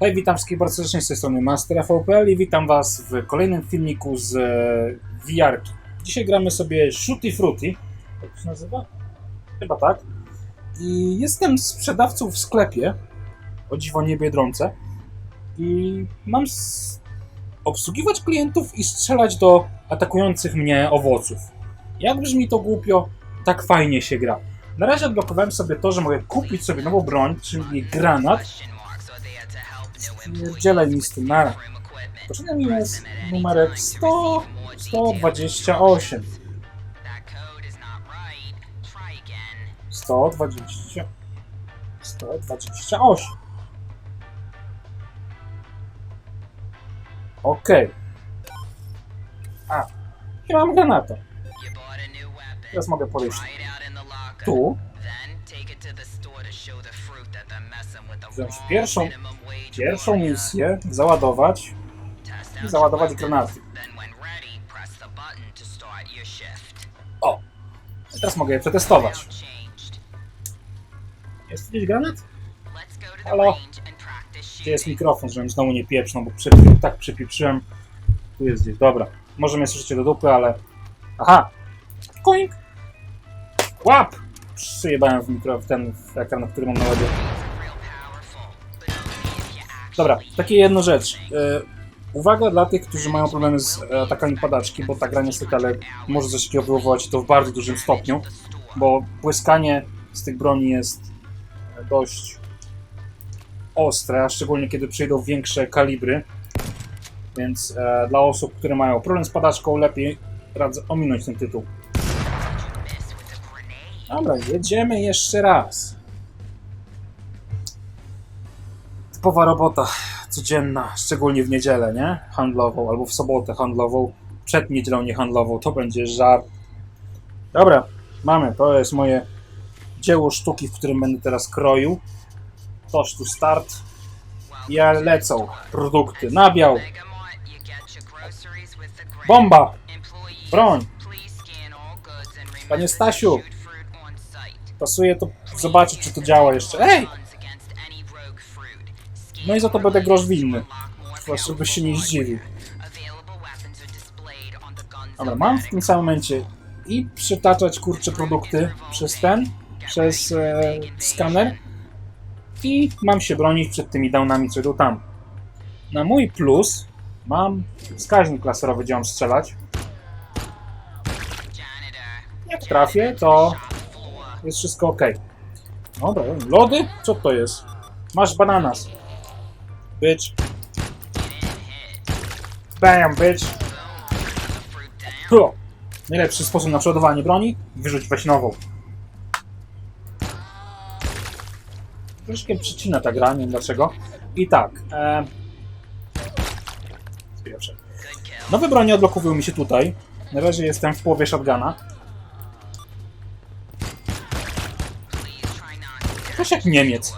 Hej, witam wszystkich bardzo serdecznie z tej strony MasterFVPL i witam Was w kolejnym filmiku z e, VR-ki. Dzisiaj gramy sobie Shooty Fruity. Jak to się nazywa? Chyba tak. I jestem sprzedawcą w sklepie, o dziwo nie Biedronce. I mam obsługiwać klientów i strzelać do atakujących mnie owoców. Jak brzmi to głupio, tak fajnie się gra. Na razie odblokowałem sobie to, że mogę kupić sobie nową broń, czyli granat, Dzielę tym nara. Mi jest numerek 100, 128. 120. 128. Okej. A. I mam granatę. Teraz mogę podejść tu. Wziąć pierwszą, pierwszą misję, załadować i załadować granaty. O! Teraz mogę je przetestować. Jest tu gdzieś granat? Halo? Gdzie jest mikrofon, żebym znowu nie pieprzną, bo przypie- tak przypieprzyłem. Tu jest gdzieś, dobra. Może mnie słyszycie do dupy, ale... Aha! Koink! Łap! Przyjebałem w mikro, w ten w ekran, który mam na łebie. Dobra, takie jedno rzecz. E, uwaga dla tych, którzy mają problemy z e, atakami padaczki, bo ta gra niestety ale może coś takiego wywołać to w bardzo dużym stopniu, bo błyskanie z tych broni jest e, dość ostre, a szczególnie kiedy przyjdą większe kalibry. Więc dla osób, które mają problem z padaczką, lepiej radzę ominąć ten tytuł. Dobra, jedziemy jeszcze raz. Typowa robota codzienna, szczególnie w niedzielę, nie? Handlową, albo w sobotę handlową, przed niedzielą niehandlową, to będzie żart. Dobra, mamy, to jest moje dzieło sztuki, w którym będę teraz kroił. Toż tu start. Ja lecą produkty. Nabiał, bomba, broń. Panie Stasiu, pasuje to zobaczyć, czy to działa jeszcze. Ej! No i za to będę grosz winny. Proszę, byś się nie zdziwił. Dobra, mam w tym samym momencie i przytaczać kurcze produkty przez ten, przez e, skaner i mam się bronić przed tymi downami, co idą tam. Na mój plus mam wskaźnik laserowy, gdzie mam strzelać. Jak trafię, to jest wszystko ok. Dobra, lody? Co to jest? Masz bananas. Bitch. Bam, bitch. Huh. Najlepszy sposób na przeładowanie broni? Wyrzuć weź nową. Troszkę przycina ta gra, nie wiem dlaczego. I tak. E... Pierwsze. Nowe bronie odblokowują mi się tutaj. Na razie jestem w połowie shotguna. Niemiec.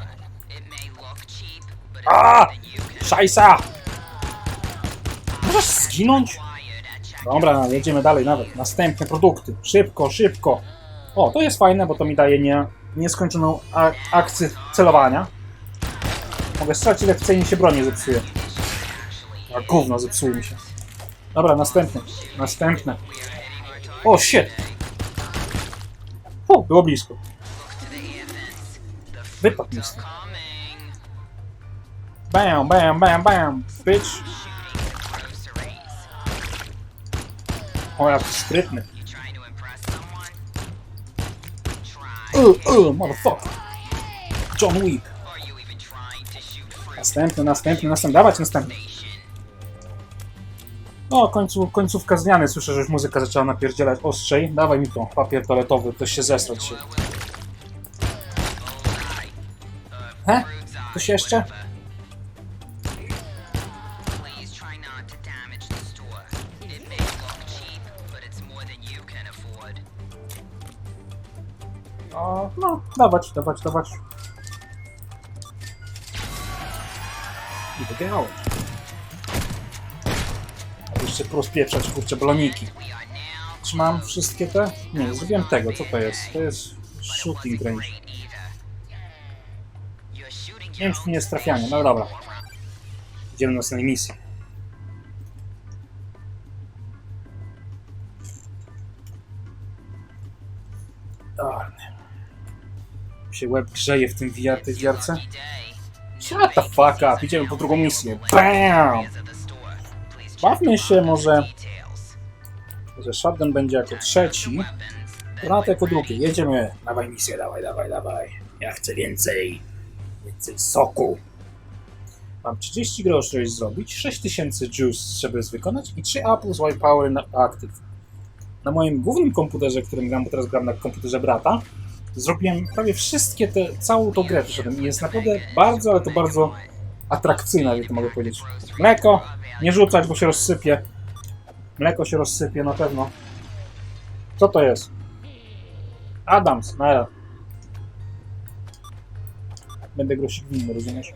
A! Szajsa! Możesz zginąć? Dobra, jedziemy dalej nawet. Następne produkty. Szybko, szybko. O, to jest fajne, bo to mi daje nie, nieskończoną akcję celowania. Mogę strzelać ile chcę i się broń nie zepsuje. A gówno zepsuje mi się. Dobra, następne. Następne. O, shit! U, było blisko. Wypadł mi tym. Bam, bam, bam, bam, bitch. O, jak sprytny. Uh, uh, motherfucker. John Wick. Następny, następny, następny. Dawać następny. O, końcu, końcówka zmiany. Słyszę, że już muzyka zaczęła napierdzielać ostrzej. Dawaj mi to, papier toaletowy, ktoś się zesrać się. He? Ktoś jeszcze? O, no, dawać, dawać, dawać. I wygrało. Jeszcze rozpieprzać, kurczę, baloniki. Czy mam wszystkie te? Nie, nie zrobiłem tego. Co to jest? To jest shooting range. Nie wiem, czy to nie jest trafianie. No dobra. Idziemy do następnej misji. Się łeb grzeje w tym VR, tej wiarce. Shut the fuck up, idziemy po drugą misję. BAM! Bawmy się może, że shotgun będzie jako trzeci, granat jako drugi. Jedziemy. Dawaj misję, dawaj, dawaj, dawaj. Ja chcę więcej. Więcej soku. Mam 30 groszy, żeby zrobić, 6000 juice, żeby wykonać i 3 Apple White Power na Active. Na moim głównym komputerze, którym gram, bo teraz gram na komputerze brata, zrobiłem prawie wszystkie te, całą tą grę przeszedłem i jest naprawdę bardzo, ale to bardzo atrakcyjna, jak to mogę powiedzieć. Mleko, nie rzucać, bo się rozsypie. Mleko się rozsypie na pewno. Co to jest? Adams, no Będę grosik winny, rozumiesz?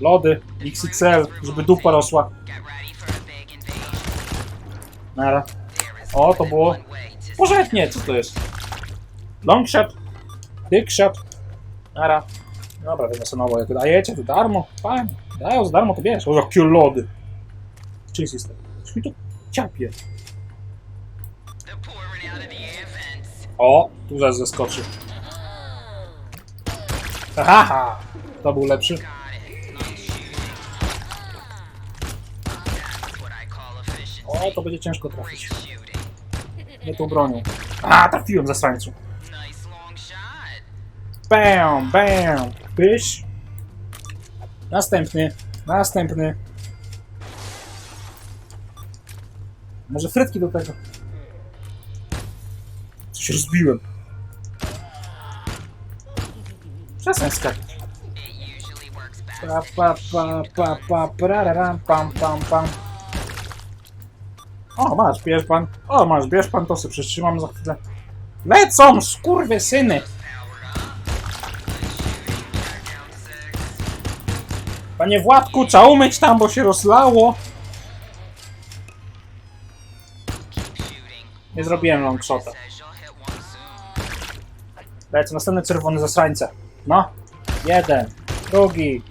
Lody, XXL, żeby dupa rosła. Nara. O, to było... Pożetnie, co to jest? Long shot, big shot. Nara. Dobra, wezmę sobie nowo. Jak dajecie, to darmo. Fajnie. Dają za darmo, to wiesz. O, jakie lody. Czyj system? Coś mi tu ciapie. O, tu zaraz zeskoczy. Haha! To był lepszy. O, to będzie ciężko trafić. Nie tą bronią. A, trafiłem za strańcu. Bam, bam. Pysz. Następny. Następny. Może frytki do tego. Coś rozbiłem. Przestań skakać. Pa, pa, pa, pa, pa, pararam, pam, pam, pam. O, masz, bierz pan. O, masz, bierz pan, to sobie przytrzymam za chwilę. Lecą, skurwy syny! Panie Władku, trzeba umyć tam, bo się rozlało. Nie zrobiłem longshota. Lecę, następny czerwony zasrańce. No. Jeden, drugi,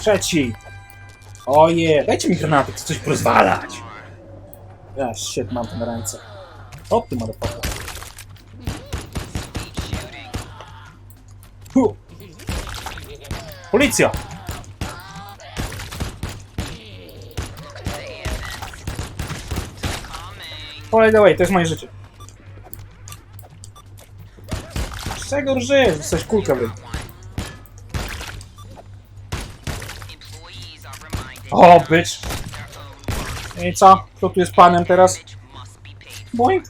trzeci. Oje, dajcie mi granaty, chcę coś porozwalać. Ja shit, mam to na ręce. O ty motherfucker. Hu. Policja! The way, to jest moje życie. Z czego żyjesz? Jesteś kulka wy. O, bitch. I co? Kto tu jest panem teraz? Boing.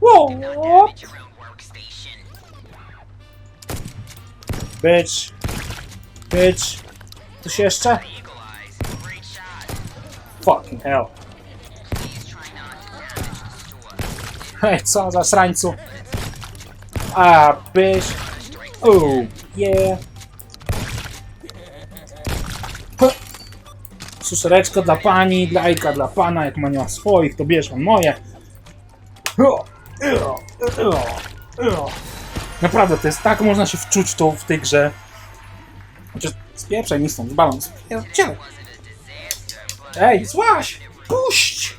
Wow. Bitch. Bitch. Coś jeszcze? Fucking hell. Hej, co za srańcu? A, bitch. Oh, yeah. Suszereczko dla pani, lajka dla pana, jak ma nie ma swoich, to bierz on moje. Naprawdę, to jest tak, można się wczuć to, w tej grze. Chociaż spieprzaj mi stąd, spierdzielaj. Ej, złaś! Puść!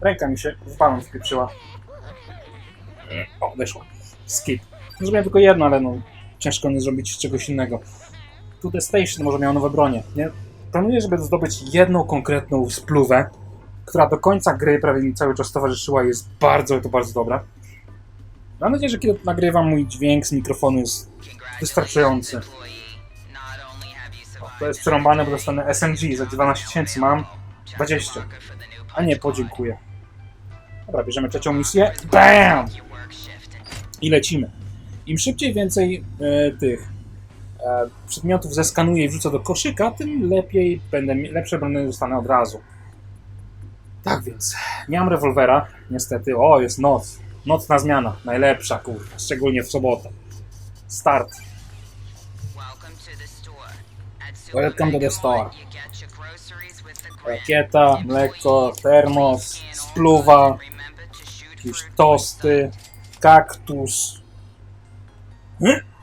Ręka mi się w balon wpieprzyła. O, wyszło. Skip. Zrobiłem tylko jedno, ale no, ciężko nie zrobić czegoś innego. Tu The Station może miał nowe bronie. Nie? Planuję, żeby zdobyć jedną konkretną spluwę, która do końca gry prawie mi cały czas towarzyszyła jest bardzo, to bardzo dobra. Mam nadzieję, że kiedy nagrywam mój dźwięk z mikrofonu jest wystarczający. O, to jest przerąbane, bo dostanę SMG za 12 tysięcy, mam 20. A nie, podziękuję. Dobra, bierzemy trzecią misję. BAM! I lecimy. Im szybciej więcej e, tych przedmiotów zeskanuję i wrzucę do koszyka, tym lepiej będę, lepsze brony dostanę od razu. Tak więc, mam rewolwera, niestety. O, jest noc. Nocna zmiana, najlepsza, kurwa, szczególnie w sobotę. Start. Welcome to the store. Rakieta, mleko, termos, spluwa, jakieś tosty, kaktus. Hm?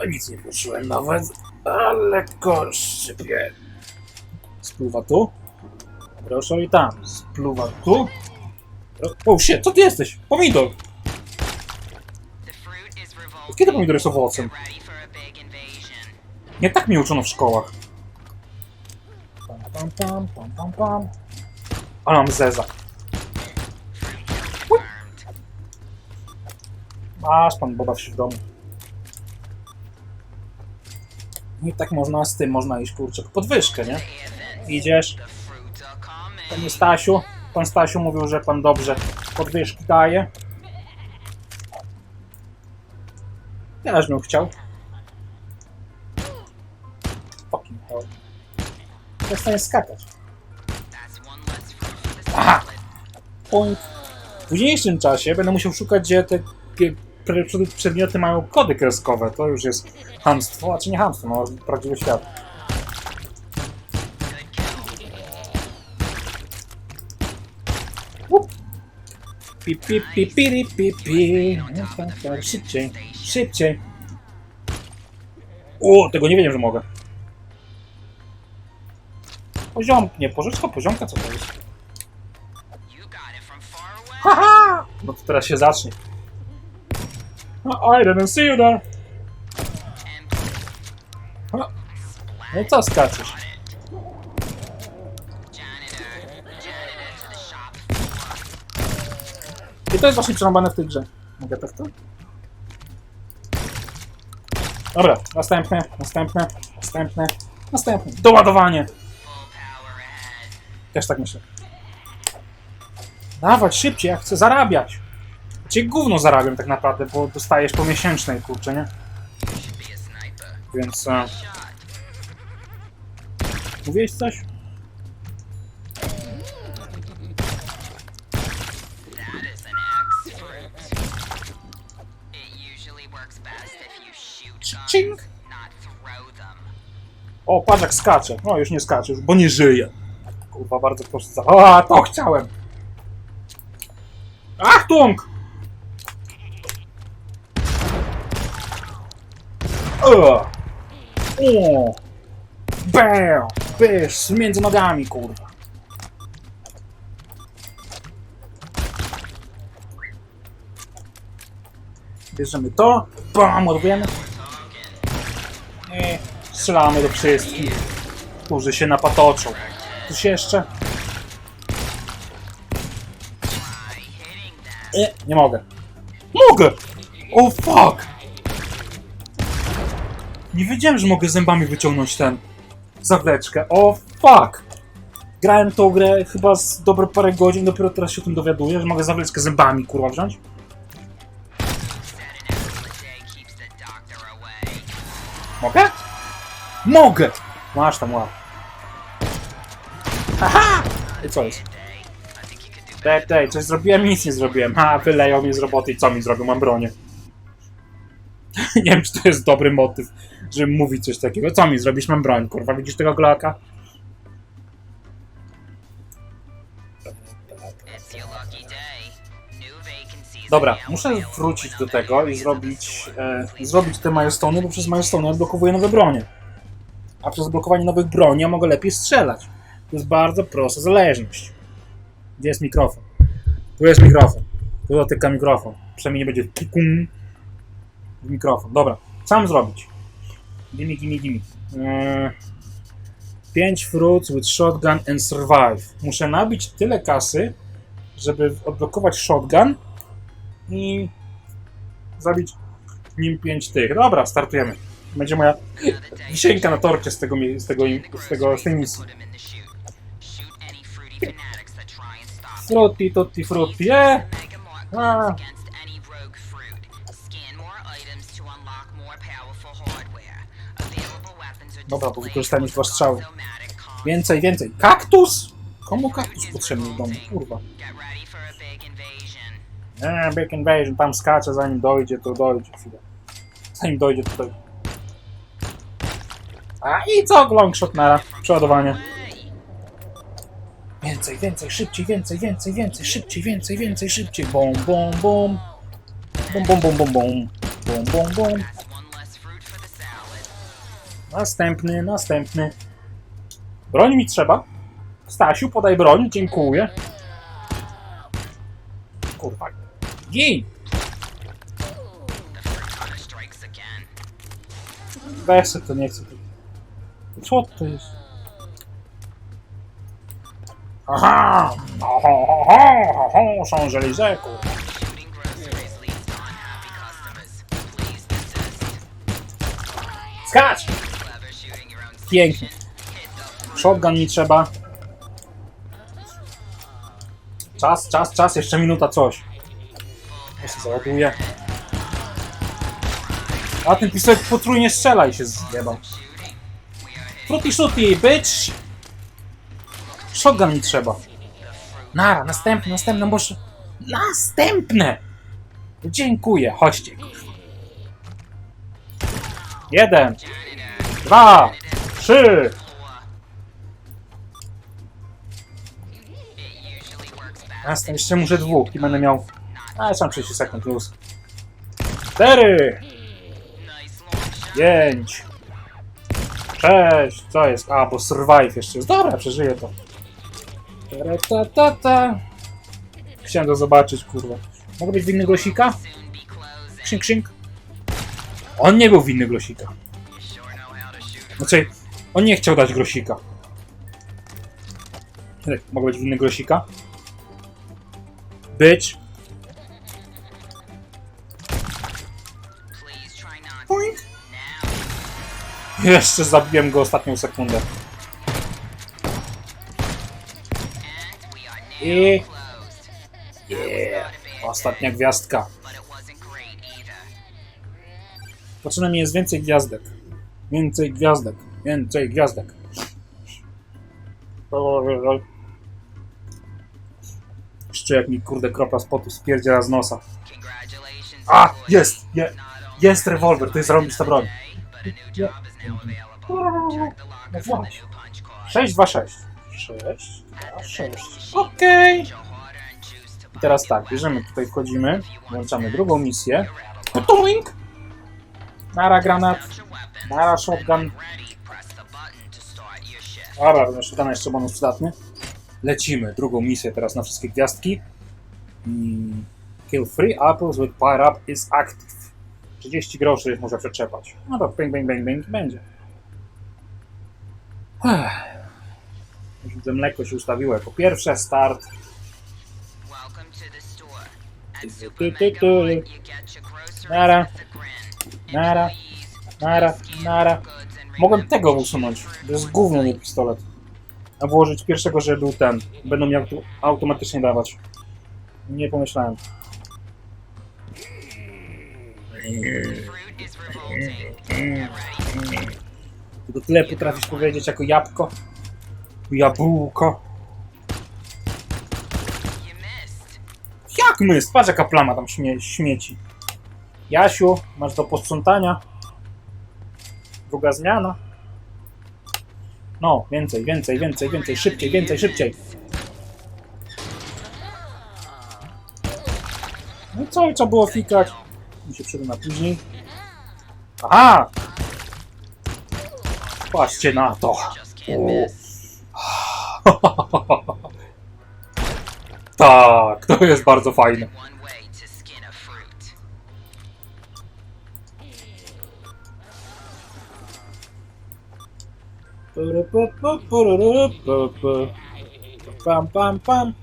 Ja nic nie poczułem nawet, ale szczypie. Spluwa tu. Proszę i tam. Spluwa tu. O, oh shit, co ty jesteś? Pomidor! Kiedy pomidory są owocem? Nie tak mnie uczono w szkołach. Pam, pam, pam, pam, pam, pam. Ale mam zeza. Masz pan, Boba się w domu. I tak można z tym, można iść kurczę po podwyżkę, nie? Idziesz, panie Stasiu, pan Stasiu mówił, że pan dobrze podwyżki daje. Też bym chciał. Fucking hell. Przestań skakać. Aha! W późniejszym czasie będę musiał szukać, gdzie te przedmioty mają kody kreskowe. To już jest hamstwo, a czy nie hamstwo, no prawdziwy świat. Pi, pi, pi, pi, pi, pi. Tak, tak, Szybciej, szybciej. O, tego nie wiedziałem, że mogę. Poziom, nie, pożyczka poziomka, co to jest? Haha! No to teraz się zacznie. No, I didn't see you there. No i co skaczesz? I to jest właśnie przerąbane w tej grze. Mogę tak to? Dobra, następne, następne, następne, następne. Doładowanie! Też tak myślę. Dawać szybciej, ja chcę zarabiać. Cię gówno zarabiam tak naprawdę, bo dostajesz po miesięcznej, kurczę, nie? Więc... E... Mówiłeś coś? Ching! O, patrz skacze. No, już nie skacze, już, bo nie żyje. Kurwa, bardzo prosto. O, to chciałem! Achtung! O! O! Bam! Pysz, między nogami, kurwa. Bierzemy to, bam, ładujemy. I strzelamy do wszystkich, którzy się napatoczą. Coś jeszcze? E, nie mogę. Mogę! O fuck! Nie wiedziałem, że mogę zębami wyciągnąć ten zawleczkę. O fuck! Grałem tą grę chyba z dobre parę godzin, dopiero teraz się o tym dowiaduję, że mogę zawleczkę zębami kurwa wziąć. Mogę? Mogę! Masz tam łap. Aha! I co jest? Dej, dej, coś zrobiłem? Nic nie zrobiłem. Ha, wyleją mnie z roboty i co mi zrobią? Mam bronię. nie wiem, czy to jest dobry motyw, żeby mówić coś takiego. Co mi zrobisz? Mam broń, kurwa. Widzisz tego glaka? Dobra, muszę wrócić do tego i zrobić, e, zrobić te milestone, bo przez milestone odblokowuję nowe bronie. A przez blokowanie nowych broni ja mogę lepiej strzelać. To jest bardzo prosta zależność. Gdzie jest mikrofon? Tu jest mikrofon. Tu dotyka mikrofon. Przynajmniej nie będzie tikun w mikrofon. Dobra, co mam zrobić? Gimme, gimme, gimme. Eee, 5 fruits with shotgun and survive. Muszę nabić tyle kasy, żeby odblokować shotgun i zabić nim 5 tych. Dobra, startujemy. Będzie moja wisienka na torcie z tego, z tego, z tego, z tej misji. Frutti, tutti, frutti, eh? Ah. Dobra, bo wykorzystałem już dwa strzały. Więcej, więcej. Kaktus? Komu kaktus potrzebny w domu? Kurwa. Nie, Big Invasion, tam skacze, zanim dojdzie, to dojdzie chwilę. Zanim dojdzie, to dojdzie. A i co? Longshot na przeładowanie. Więcej, więcej, szybciej, więcej, więcej, więcej, szybciej, więcej, więcej, szybciej. Bom, bom, bom. Bom, bom, bom, bom, bom. Bom, bom, bom. Następny, następny. Broń mi trzeba. Stasiu, podaj broń, dziękuję. Kurwa. Gin! Weź to, nie chcę. Co to jest? Aha! Oho, oho, oho, są żelize, Pięknie. Shotgun mi trzeba. Czas, czas, czas, jeszcze minuta coś. Się załaduję. A ten pistolet potrójnie strzela i się zjebał. Fruity shooty, bitch! Shotgun mi trzeba. Nara, następne, następne, może... Następne! Dziękuję, chodźcie. Jeden, dwa, trzy, Jasne, jeszcze muszę dwóch i będę miał... A, sam 30 sekund plus. Cztery! Pięć! Sześć! Co jest? A, bo survive jeszcze jest. Dobra, przeżyję to. Ta, ta, ta. Chciałem to zobaczyć, kurwa. Mogę być winny głosika? Krzyk, krzyk. On nie był winny głosika. Znaczy, on nie chciał dać grosika. Mogę być winny grosika? Boink. Jeszcze zabiłem go ostatnią sekundę. I... Yeah. Ostatnia gwiazdka. Potrzebne mi jest więcej gwiazdek. Więcej gwiazdek. Więcej gwiazdek. Jeszcze jak mi kurde kropla spotu spierdziela z nosa. A! Jest! Je, jest rewolwer, to jest zarąbista broń. but a new job is now available. Check the No właśnie. new punch card. 6, 2, 6. 6, 2, 6. Okej. I teraz tak, bierzemy tutaj, wchodzimy, włączamy drugą misję. Putuink! Nara granat, nara shotgun. Dobra, ten shotgun jeszcze bonus przydatny. Lecimy, drugą misję teraz na wszystkie gwiazdki. Mm, Kill three apples with power up is active. 30 groszy muszę przetrzepać. No to bang, bang, bang, bang będzie. Już widzę, mleko się ustawiło jako pierwsze, start. Tu, tu, tu, Nara. Nara, nara, nara. Mogłem tego usunąć. To jest gówno, nie pistolet. A włożyć pierwszego, że był ten. Będą mi auto automatycznie dawać. Nie pomyślałem. Tylko tyle potrafisz powiedzieć jako jabłko. Jabłko. Jak my? Patrz jaka plama tam śmie śmieci. Jasiu, masz do posprzątania. Druga zmiana. No, więcej, więcej, więcej, więcej, szybciej, więcej, szybciej. No co, trzeba było fikać? Mi się przyda na później. Aha! Patrzcie na to. Tak, to jest bardzo fajne. Pam, pam, pam.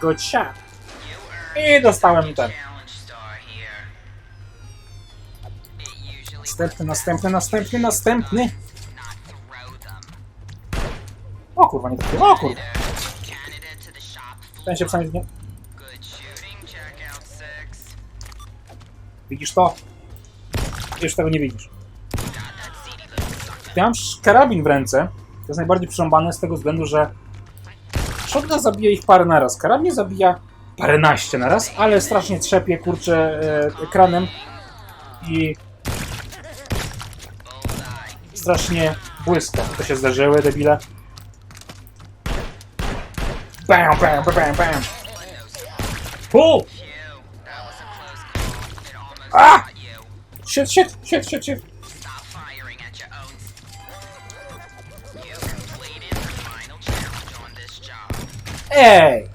Good shot. I dostałem ten. Następny, następny, następny, następny. O kurwa, nie trafiłem. O kurwa. Ten się przynajmniej nie... Widzisz to? Już tego nie widzisz. Ja mam karabin w ręce. To jest najbardziej przyrąbane z tego względu, że shotgun zabija ich parę naraz. Karabin zabija paręnaście naraz, ale strasznie trzepie, kurczę, e, ekranem i strasznie błyska. To się zdarzyły, debile. Bam, bam, bam, bam. Pull! Ah! Shit, shit, shit, shit, shit. Ej!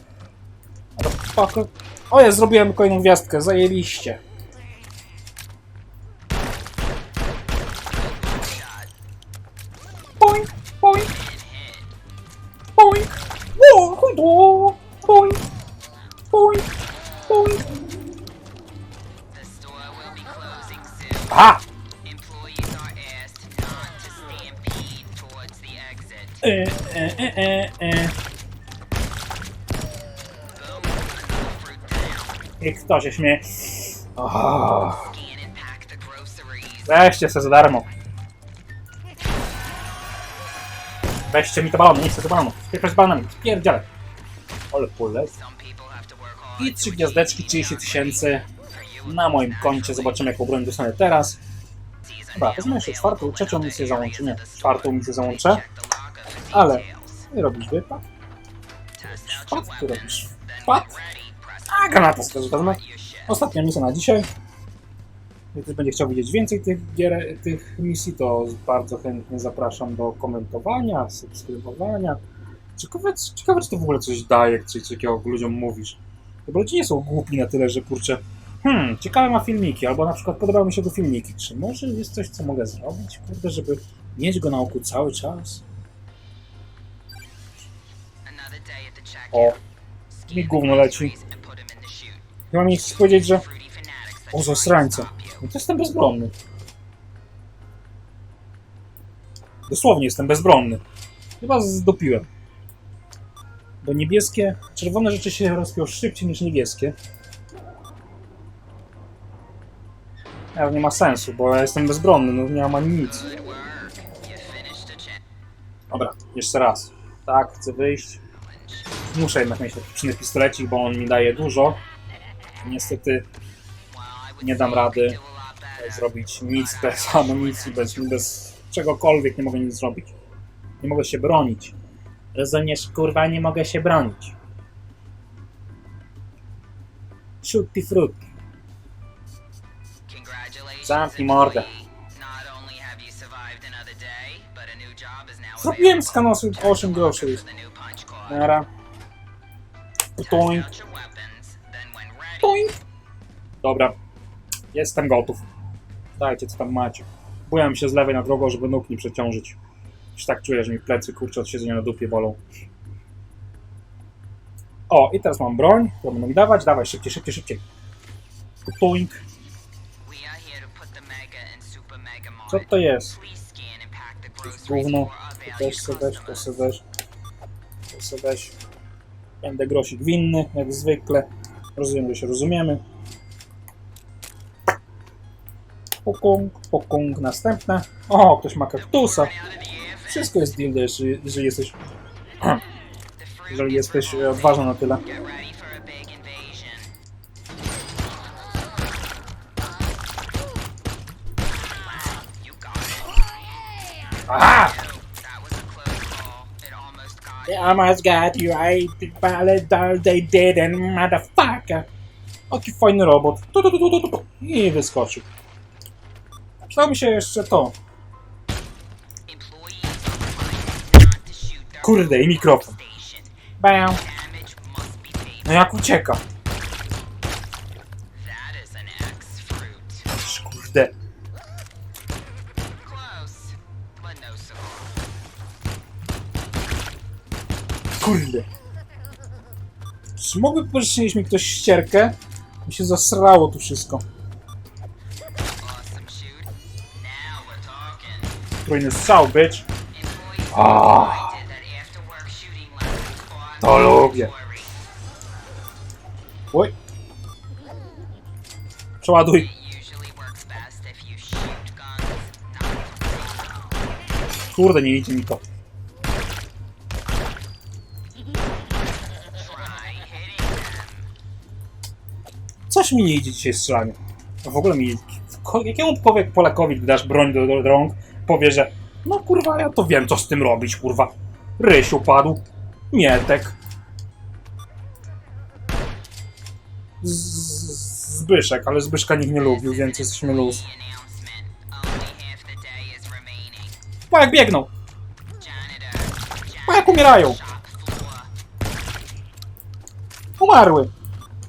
Motherfucker. O, ja zrobiłem kolejną gwiazdkę, zajebiście. Śmieje? Oh, weźcie se za darmo. Weźcie mi te balony, nie chcę te balonów. Spieprzać z balonami, to work hard I to trzy gwiazdeczki, what 30 they tysięcy na moim koncie. Zobaczymy jaką broń dostanę teraz. Dobra, wezmę jeszcze czwartą, trzecią misję załączę. Nie, czwartą misję załączę. Ale nie robisz wypad? Wpad? Ty robisz wpad? A, granata shit. Ostatnia misja na dzisiaj. Jeśli ktoś będzie chciał widzieć więcej tych, gier, tych misji, to bardzo chętnie zapraszam do komentowania, subskrybowania. Ciekawe, ciekawe czy to w ogóle coś daje, czy coś takiego ludziom mówisz. Bo ludzie nie są głupi na tyle, że kurczę, hmm, ciekawe ma filmiki, albo na przykład podobały mi się go filmiki. Czy może jest coś, co mogę zrobić, kurde, żeby mieć go na oku cały czas? O, mi gówno leci. Chyba mi chcesz powiedzieć, że... O, zasrańca. No to jestem bezbronny. Dosłownie jestem bezbronny. Chyba zdopiłem. Bo niebieskie, czerwone rzeczy się rozpią szybciej niż niebieskie. Ale nie ma sensu, bo ja jestem bezbronny, no nie mam ani nic. Dobra, jeszcze raz. Tak, chcę wyjść. Muszę jednak mieć przyny pistolecik, bo on mi daje dużo. Niestety Nie dam rady. zrobić nic bez amunicji, bez, bez czegokolwiek nie mogę nic zrobić. Nie mogę się bronić. Rozumiesz, kurwa, nie mogę się bronić. Frutti. Congratulations, Zamknij mordę. Zrobiłem skan osiem- osiem groszy. Nara. Test Toink. Dobra. Jestem gotów. Dajcie, co tam macie. Bujam się z lewej na drogą, żeby nóg nie przeciążyć. Już tak czuję, że mi plecy, kurczę, od siedzenia na dupie bolą. O, i teraz mam broń, którą będą mi dawać. Dawaj, szybciej, szybciej, szybciej. Toink. Co to jest? Gówno. To też se weź, to se weź. To se weź. Będę grosik winny, jak zwykle. Rozumiem, że się rozumiemy. Pokung, pokung, następne. O, ktoś ma kaktusa. Wszystko jest deal, jeżeli, jesteś, jeżeli jesteś odważny na tyle. You. almost got you, I ballad, they didn't, motherfucker. Jaki fajny robot. Tu, tu, tu, tu, tu. I wyskoczył. Przydało mi się jeszcze to. Kurde, i mikrofon. Bam. No jak ucieka. Kurde. Czy mógłby pożyczyć mi ktoś ścierkę? Mi się zasrało tu wszystko. Trójny strzał, lessons are To lubię. Oj. Przeładuj. Kurde, nie idzie mi to. Coś mi nie idzie dzisiaj strzelanie. W ogóle mi... ko- Jakiemu powie Polakowi, dasz broń do, do rąk, powie, że no kurwa, ja to wiem, co z tym robić, kurwa. Ryś upadł. Mietek. z- Zbyszek, ale Zbyszka nikt nie lubił, więc jesteśmy luz. Pa jak biegną! Pa jak umierają! Umarły!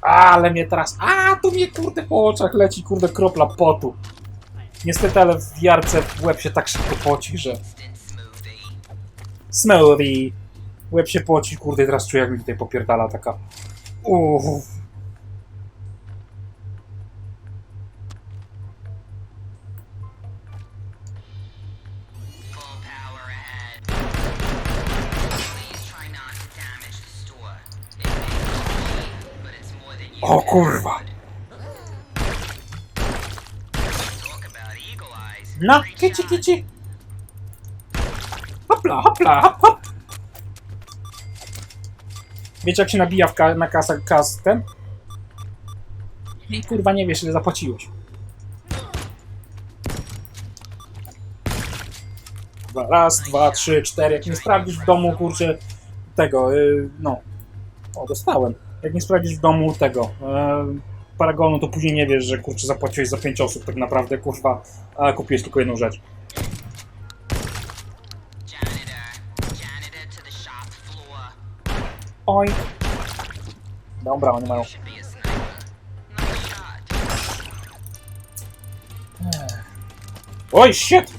Ale mnie teraz... A, tu mnie kurde po oczach leci kurde kropla potu. Niestety, ale w jarce łeb się tak szybko poci, że... Smoothie! Łeb się poci, kurde, teraz czuję jak mi tutaj popierdala taka... Uff. Kurwa! No, kici kici! Hopla, hopla, hop, hop! Wiecie jak się nabija w ka- na kasach kas ten? I kurwa nie wiesz ile zapłaciłeś. Raz, dwa, trzy, cztery. Jak nie sprawdzisz w domu, kurczę, tego, yy, no. O, dostałem. Jak nie sprawdzisz w domu tego, yy, paragonu, to później nie wiesz, że kurczę zapłaciłeś za pięć osób tak naprawdę, kurwa, a kupiłeś tylko jedną rzecz. Oj. Dobra, oni mają. Oj, shit!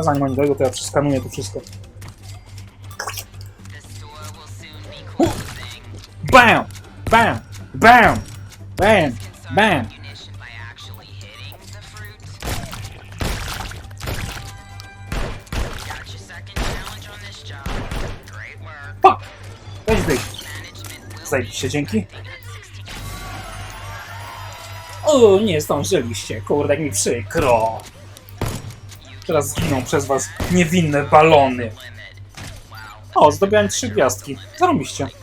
Zanim oni dojdą, to ja przeskanuję to wszystko. BAM! BAM! BAM! BAM! BAM! Fuck! Weź wyjść. Be dzięki. expecting at 60 O, nie zdążyliście, kurde, mi przykro. Teraz zginą przez was niewinne balony. O, zdobyłem trzy gwiazdki. Zarobiście.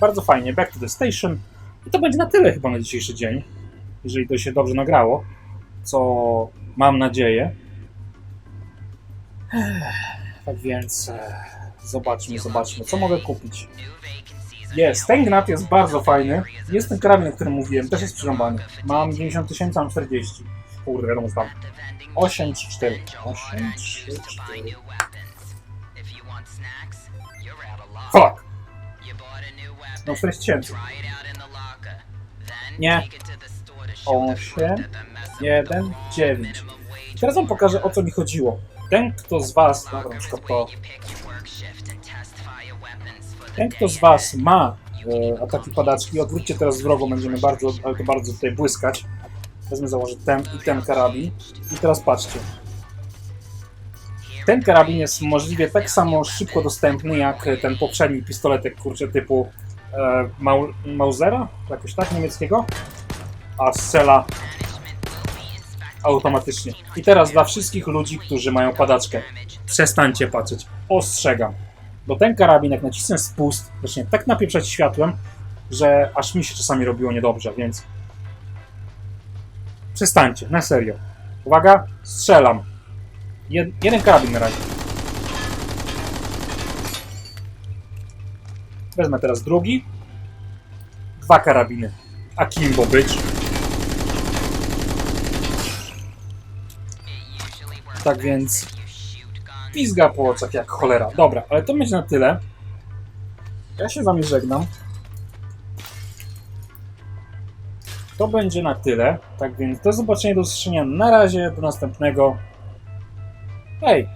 Bardzo fajnie, back to the station. I to będzie na tyle chyba na dzisiejszy dzień. Jeżeli to się dobrze nagrało. Co mam nadzieję. Tak więc e, zobaczmy, zobaczmy, co mogę kupić. Jest, ten gnat jest bardzo fajny. Jest ten karabin, o którym mówiłem, też jest przyrąbany. Mam 90 tysięcy, mam 40. Kurde, wiadomo, tam. at the vending 8 czy 4. machine. 8 3 Used to buy 4. new weapons. If you want snacks, you're out of luck. Fuck! No 40 tysięcy. Try it out in the locker. Then Nie. take it to the store to show the fruit Osiem, that they're messing with the jeden, wrong dziewięć. minimum wage Teraz wam pokażę, o co mi chodziło. Ten, kto z was, dobra, na przykład to, ten, kto z was ma e, ataki padaczki, odwróćcie teraz wrogo, będziemy bardzo, ale to bardzo tutaj błyskać. Wezmę, założę ten i ten karabin. I teraz patrzcie. Ten karabin jest możliwie tak samo szybko dostępny jak ten poprzedni pistoletek, kurczę, typu e, Mau Mausera, jakoś tak, niemieckiego, a strzela automatycznie. I teraz dla wszystkich ludzi, którzy mają padaczkę, przestańcie patrzeć. Ostrzegam. Bo ten karabin, jak nacisnę spust, zacznie tak napieprzać światłem, że aż mi się czasami robiło niedobrze, więc przestańcie, na serio. Uwaga, strzelam. Jed jeden karabin na razie. Wezmę teraz drugi. Dwa karabiny. Akimbo być. Tak więc pizga po oczach jak cholera. Dobra, ale to będzie na tyle. Ja się z wami żegnam. To będzie na tyle. Tak więc do zobaczenia, do usłyszenia. Na razie, do następnego. Hej!